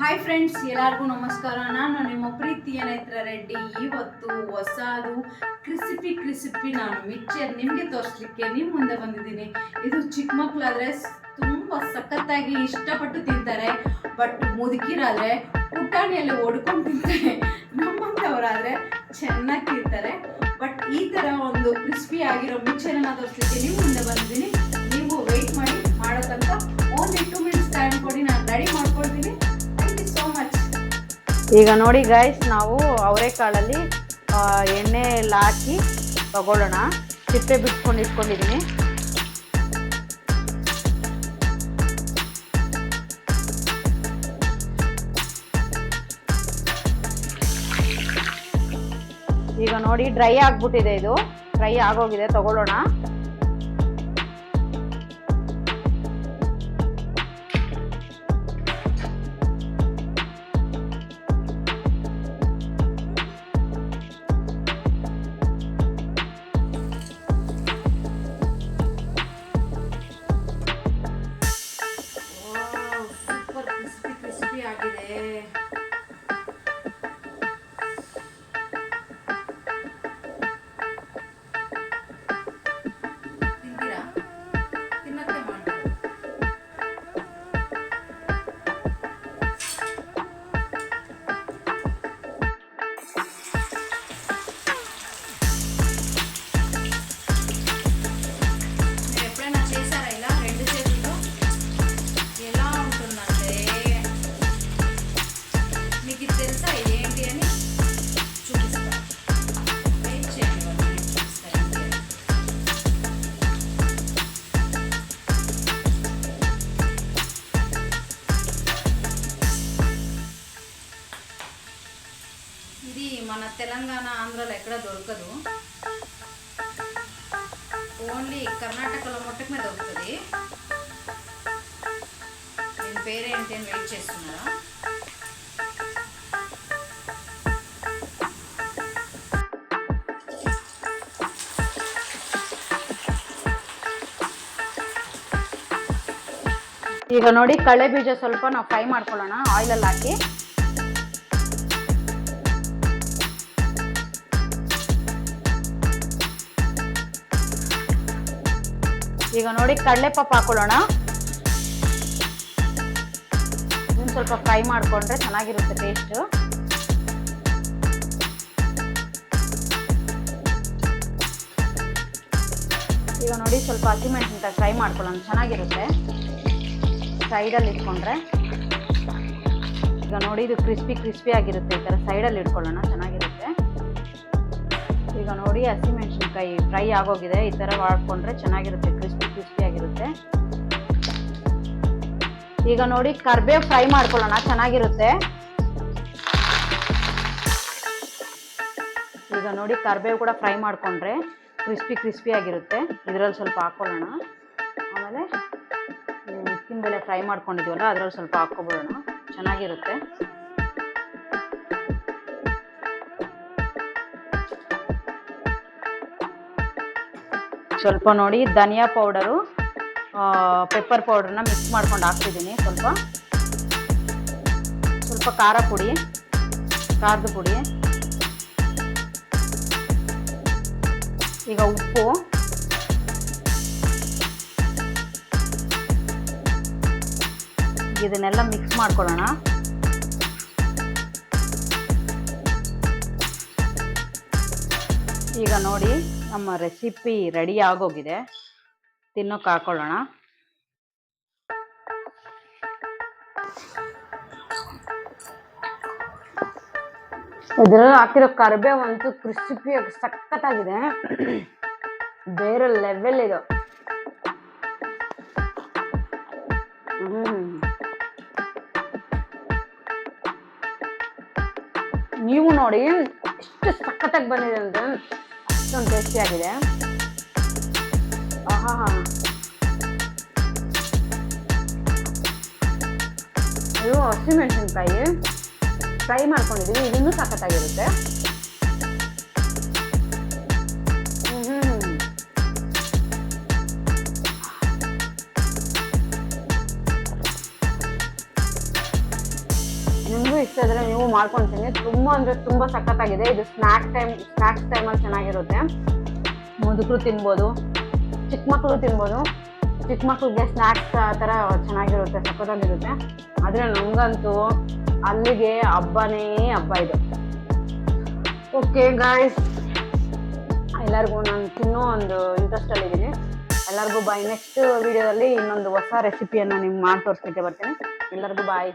Hi friends ಎಲ್ಲರಿಗೂ ನಮಸ್ಕಾರ. ನಾನು ನಿಮ್ಮ ಪ್ರೀತಿಯ ನೇತ್ರ ರೆಡ್ಡಿ. ಇವತ್ತು ಹೊಸದು ಕ್ರಿಸಿಪಿ ಕ್ರಿಸಿಪಿ ನಾನು ಮಿಕ್ಚರ್ ನಿಮಗೆ ತೋರಿಸ್ಲಿಕ್ಕೆ ನಿಮ್ಮ ಮುಂದೆ ಬಂದಿದ್ದೀನಿ. ಇದು ಚಿಕ್ಕ ಮಕ್ಕಳಾದ್ರೆ ತುಂಬ ಸಖತ್ತಾಗಿ ಇಷ್ಟಪಟ್ಟು ತಿಂತಾರೆ. ಬಟ್ ಮುದುಕಿರಾದ್ರೆ ಪುಟಾಣಿಯಲ್ಲಿ ಓಡ್ಕೊಂಡು ತಿಂತಾರೆ. ನಮ್ಮಂಥವರಾದ್ರೆ ಚೆನ್ನಾಗಿ ತಿಂತಾರೆ. ಬಟ್ ಈ ಥರ ಒಂದು ಕ್ರಿಸ್ಪಿ ಆಗಿರೋ ಮಿಕ್ಚರನ್ನು ತೋರಿಸ್ಲಿಕ್ಕೆ ನಿಮ್ಮ ಮುಂದೆ ಬಂದಿದ್ದೀನಿ. ನೀವು ವೆಯ್ಟ್ ಮಾಡಿ, ಮಾಡೋ ತನಕ ಓನ್ಲಿ ಟೂ ಮಿನಿಟ್ಸ್ ಟೈಮ್ ಕೊಡಿ. ನಾನು ರೆಡಿ ಮಾಡ್ಕೊಳ್ತೀನಿ. ಈಗ ನೋಡಿ ಗೈಸ್ ನಾವು ಅವರೆಕಾಳಲ್ಲಿ ಎಣ್ಣೆ ಎಲ್ಲ ಹಾಕಿ ತಗೊಳ್ಳೋಣ. ಸಿಪ್ಪೆ ಬಿಟ್ಕೊಂಡು ಇಟ್ಕೊಂಡಿದ್ದೀನಿ. ಈಗ ನೋಡಿ ಡ್ರೈ ಆಗ್ಬಿಟ್ಟಿದೆ ಇದು. ಡ್ರೈ ಆಗೋಗಿದೆ, ತಗೊಳ್ಳೋಣ. మన తెలంగాణ ఆంధ్రాలో ఎక్కడ దొరకదు ఓన్లీ కర్ణాటకలో మొట్టకమే దొరుకుతుంది దీని పేరేంటి అని వెయిట్ చేస్తున్నారా ಈಗ ನೋಡಿ ಕಳೆ ಬೀಜ ಸ್ವಲ್ಪ ನಾವು ಫ್ರೈ ಮಾಡ್ಕೊಳ್ಳೋಣ ಆಯಿಲಲ್ಲಿ ಹಾಕಿ ಈಗ ನೋಡಿ ಕಡಲೆ ಪಪ್ಪ ಹಾಕೊಳ್ಳೋಣ ಸ್ವಲ್ಪ ಫ್ರೈ ಮಾಡ್ಕೊಂಡ್ರೆ ಚೆನ್ನಾಗಿರುತ್ತೆ ಟೇಸ್ಟ್ ಈಗ ನೋಡಿ ಸ್ವಲ್ಪ ಹಸಿಮೆಣಸಿನ್ಕಾಯಿ ಫ್ರೈ ಮಾಡ್ಕೊಳ್ಳೋಣ, ಚೆನ್ನಾಗಿರುತ್ತೆ. ಸೈಡಲ್ಲಿ ಇಟ್ಕೊಂಡ್ರೆ. ಈಗ ನೋಡಿ ಇದು ಕ್ರಿಸ್ಪಿ ಕ್ರಿಸ್ಪಿ ಆಗಿರುತ್ತೆ ಈ ಥರ ಸೈಡಲ್ಲಿ ಇಟ್ಕೊಳ್ಳೋಣ, ಚೆನ್ನಾಗಿರುತ್ತೆ. ಈಗ ನೋಡಿ, ಹಸಿಮೆಣಸಿನ್ಕಾಯಿ ಫ್ರೈ ಆಗೋಗಿದೆ. ಈ ಥರ ಮಾಡ್ಕೊಂಡ್ರೆ ಚೆನ್ನಾಗಿರುತ್ತೆ ಕ್ರಿಸ್ಪಿ ಕ್ರಿಸ್ಪಿ ಆಗಿರುತ್ತೆ. ಈಗ ನೋಡಿ, ಕರ್ಬೇವು ಫ್ರೈ ಮಾಡ್ಕೊಳ್ಳೋಣ, ಚೆನ್ನಾಗಿರುತ್ತೆ. ಈಗ ನೋಡಿ, ಕರ್ಬೇವು ಕೂಡ ಫ್ರೈ ಮಾಡಿಕೊಂಡ್ರೆ ಕ್ರಿಸ್ಪಿ ಕ್ರಿಸ್ಪಿ ಆಗಿರುತ್ತೆ. ಇದರಲ್ಲಿ ಸ್ವಲ್ಪ ಹಾಕ್ಕೊಳ್ಳೋಣ ಆಮೇಲೆ ಉಪ್ಪಿನ ಬೆಲೆ ಫ್ರೈ ಮಾಡ್ಕೊಂಡಿದ್ದೀವಲ್ಲ ಅದರಲ್ಲಿ ಸ್ವಲ್ಪ ಹಾಕ್ಕೊಬಿಡೋಣ. ಚೆನ್ನಾಗಿರುತ್ತೆ. ಸ್ವಲ್ಪ ನೋಡಿ, ಧನಿಯಾ ಪೌಡರು ಪೆಪ್ಪರ್ ಪೌಡರ್ನ ಮಿಕ್ಸ್ ಮಾಡ್ಕೊಂಡು ಹಾಕ್ತಿದ್ದೀನಿ ಸ್ವಲ್ಪ. ಸ್ವಲ್ಪ ಖಾರ ಪುಡಿ, ಖಾರದ ಪುಡಿ. ಈಗ ಉಪ್ಪು. ಇದನ್ನೆಲ್ಲ ಮಿಕ್ಸ್ ಮಾಡ್ಕೊಳ್ಳೋಣ. ಈಗ ನೋಡಿ ನಮ್ಮ ರೆಸಿಪಿ ರೆಡಿ ಆಗೋಗಿದೆ. ತಿನ್ನೋಕೆ ಹಾಕೊಳ್ಳೋಣ. ಇದರಲ್ಲಿ ಹಾಕಿರೋ ಕರಿಬೇವು ಅಂತೂ ಕ್ರಿಸ್ಪಿಯಾಗಿ ಸಖತ್ತಾಗಿದೆ. ಬೇರೆ ಲೆವೆಲ್ ಇದು. ನೀವು ನೋಡಿ ಎಷ್ಟು ಸಖತ್ತಾಗಿ ಬಂದಿದೆ ಅಂದ್ರೆ ಅಷ್ಟೊಂದು ಟೇಸ್ಟಿ ಆಗಿದೆ ಹಾಂ ಇದು ಹಸಿಮೆಣಸಿನ್ಕಾಯಿ ಫ್ರೈ ಮಾಡ್ಕೊಂಡಿದ್ದೀನಿ ಇದನ್ನು ಸಖತ್ತಾಗಿರುತ್ತೆ ಇಷ್ಟ ಇದ್ರೆ ನೀವು ಮಾಡ್ಕೊಂತೀನಿ. ತುಂಬ ಅಂದರೆ ತುಂಬ ಸಖತ್ತಾಗಿದೆ. ಇದು ಸ್ನಾಕ್ಸ್ ಟೈಮ್ ಸ್ನ್ಯಾಕ್ಸ್ ಟೈಮಲ್ಲಿ ಚೆನ್ನಾಗಿರುತ್ತೆ. ಮುದುಕರು ತಿನ್ಬೋದು, ಚಿಕ್ಕ ಮಕ್ಕಳು ತಿನ್ಬೋದು. ಚಿಕ್ಕ ಮಕ್ಳಿಗೆ ಸ್ನಾಕ್ಸ್ ಆ ಥರ ಚೆನ್ನಾಗಿರುತ್ತೆ, ಸಖತ್ತಾಗಿರುತ್ತೆ. ಆದರೆ ನಮಗಂತೂ ಅಲ್ಲಿಗೆ ಹಬ್ಬನೇ ಹಬ್ಬ ಇದು. ಓಕೆ ಗಾಯ್ಸ್ ಎಲ್ಲರಿಗೂ ನಾನು ತಿನ್ನೋ ಒಂದು ಇಂಟ್ರೆಸ್ಟಲ್ಲಿದ್ದೀನಿ ಎಲ್ಲರಿಗೂ ಬಾಯ್ ನೆಕ್ಸ್ಟ್ ವಿಡಿಯೋದಲ್ಲಿ ಇನ್ನೊಂದು ಹೊಸ ರೆಸಿಪಿಯನ್ನು ನಿಮ್ಗೆ ಮಾಡಿ ತೋರಿಸ್ಲಿಕ್ಕೆ ಬರ್ತೀನಿ. ಎಲ್ಲರಿಗೂ ಬಾಯ್